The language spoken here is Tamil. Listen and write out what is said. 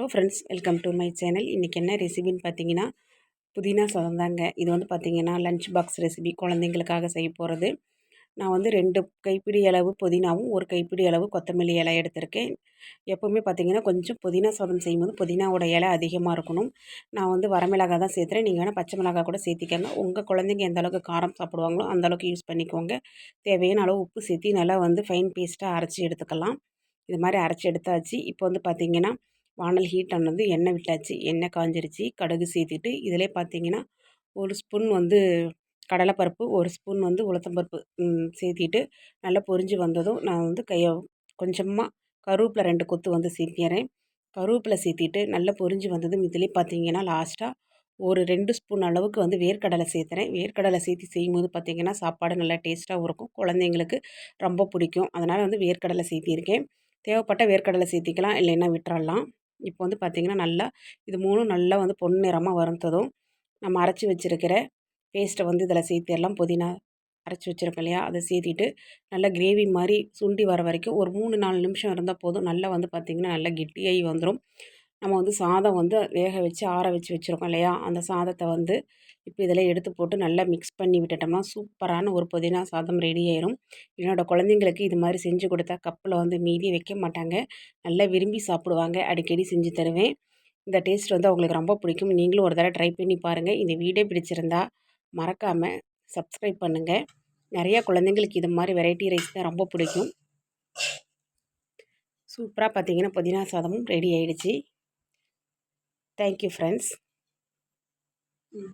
Hello friends welcome to my channel. இன்றைக்கி என்ன ரெசிபின்னு பார்த்தீங்கன்னா புதினா சாதம் தாங்க. இது வந்து பார்த்திங்கன்னா லஞ்ச் பாக்ஸ் ரெசிபி குழந்தைங்களுக்காக செய்ய போகிறது நான் வந்து ரெண்டு கைப்பிடி அளவு புதினாவும் ஒரு கைப்பிடி அளவு கொத்தமல்லி இலை எடுத்திருக்கேன். எப்போவுமே பார்த்திங்கன்னா கொஞ்சம் புதினா சாதம் செய்யும்போது புதினாவோட இலை அதிகமாக இருக்கணும். நான் வந்து வரமிளகா தான் சேர்த்துறேன். நீங்கள் வேணால் பச்சை மிளகா கூட சேர்த்திக்கோங்க. உங்கள் குழந்தைங்க எந்த அளவுக்கு காரம் சாப்பிடுவாங்களோ அந்தளவுக்கு யூஸ் பண்ணிக்கோங்க. தேவையான அளவு உப்பு சேர்த்தி நல்லா வந்து ஃபைன் பேஸ்ட்டாக அரைச்சி எடுத்துக்கலாம். இது மாதிரி அரைச்சி எடுத்தாச்சு. இப்போ வந்து பார்த்திங்கன்னா வானல் ஹீட் ஆனது எண்ணெய் விட்டாச்சு எண்ணெய் காஞ்சிருச்சு கடுகு சேர்த்துட்டு இதிலே பார்த்தீங்கன்னா ஒரு ஸ்பூன் வந்து கடலைப்பருப்பு ஒரு ஸ்பூன் வந்து உளுத்தம்பருப்பு சேர்த்திட்டு நல்லா பொரிஞ்சு வந்ததும் நான் வந்து கையை கொஞ்சமாக கருவேப்பிலை ரெண்டு கொத்து வந்து சேர்த்திடுறேன் கருவேப்பிலை சேர்த்திட்டு நல்லா பொரிஞ்சு வந்ததும் இதிலே பார்த்தீங்கன்னா லாஸ்ட்டாக ஒரு ரெண்டு ஸ்பூன் அளவுக்கு வந்து வேர்க்கடலை சேர்த்துறேன் வேர்க்கடலை சேர்த்து செய்யும்போது பார்த்திங்கன்னா சாப்பாடு நல்லா டேஸ்ட்டாகவும் இருக்கும். குழந்தைங்களுக்கு ரொம்ப பிடிக்கும். அதனால் வந்து வேர்க்கடலை சேர்த்திருக்கேன் தேவைப்பட்ட வேர்க்கடலை சேர்த்திக்கலாம் இல்லைன்னா விட்டுறலாம். இப்போ வந்து பார்த்திங்கன்னா நல்லா இது மூணும் நல்லா வந்து பொன்னிறமாக வறுத்ததும் நம்ம அரைச்சி வச்சுருக்கிற பேஸ்ட்டை வந்து இதில் சேர்த்திடலாம் புதினா அரைச்சி வச்சுருக்கோம் இல்லையா? அதை சேர்த்திட்டு நல்லா கிரேவி மாதிரி சுண்டி வர வரைக்கும் ஒரு மூணு நாலு நிமிஷம் இருந்தால் போதும். நல்லா வந்து பார்த்திங்கன்னா நல்லா கெட்டியாகி வந்துடும் நம்ம வந்து சாதம் வந்து வேக வச்சு ஆற வச்சு வச்சுருக்கோம் இல்லையா? அந்த சாதத்தை வந்து இப்போ இதில் எடுத்து போட்டு நல்லா மிக்ஸ் பண்ணி விட்டுட்டோம்னா சூப்பரான ஒரு புதினா சாதம் ரெடி ஆயிரும். என்னோடய குழந்தைங்களுக்கு இது மாதிரி செஞ்சு கொடுத்தா கப்பில் வந்து மீதி வைக்க மாட்டாங்க. நல்லா விரும்பி சாப்பிடுவாங்க. அடிக்கடி செஞ்சு தருவேன். இந்த டேஸ்ட் வந்து அவங்களுக்கு ரொம்ப பிடிக்கும். நீங்களும் ஒரு தடவை ட்ரை பண்ணி பாருங்கள் இந்த வீடியோ பிடிச்சிருந்தா மறக்காமல் சப்ஸ்கிரைப் பண்ணுங்கள் நிறையா குழந்தைங்களுக்கு இது மாதிரி வெரைட்டி ரைஸ் தான் ரொம்ப பிடிக்கும். சூப்பராக பார்த்தீங்கன்னா புதினா சாதமும் ரெடி ஆகிடுச்சி தேங்க்யூ ஃப்ரெண்ட்ஸ் ம்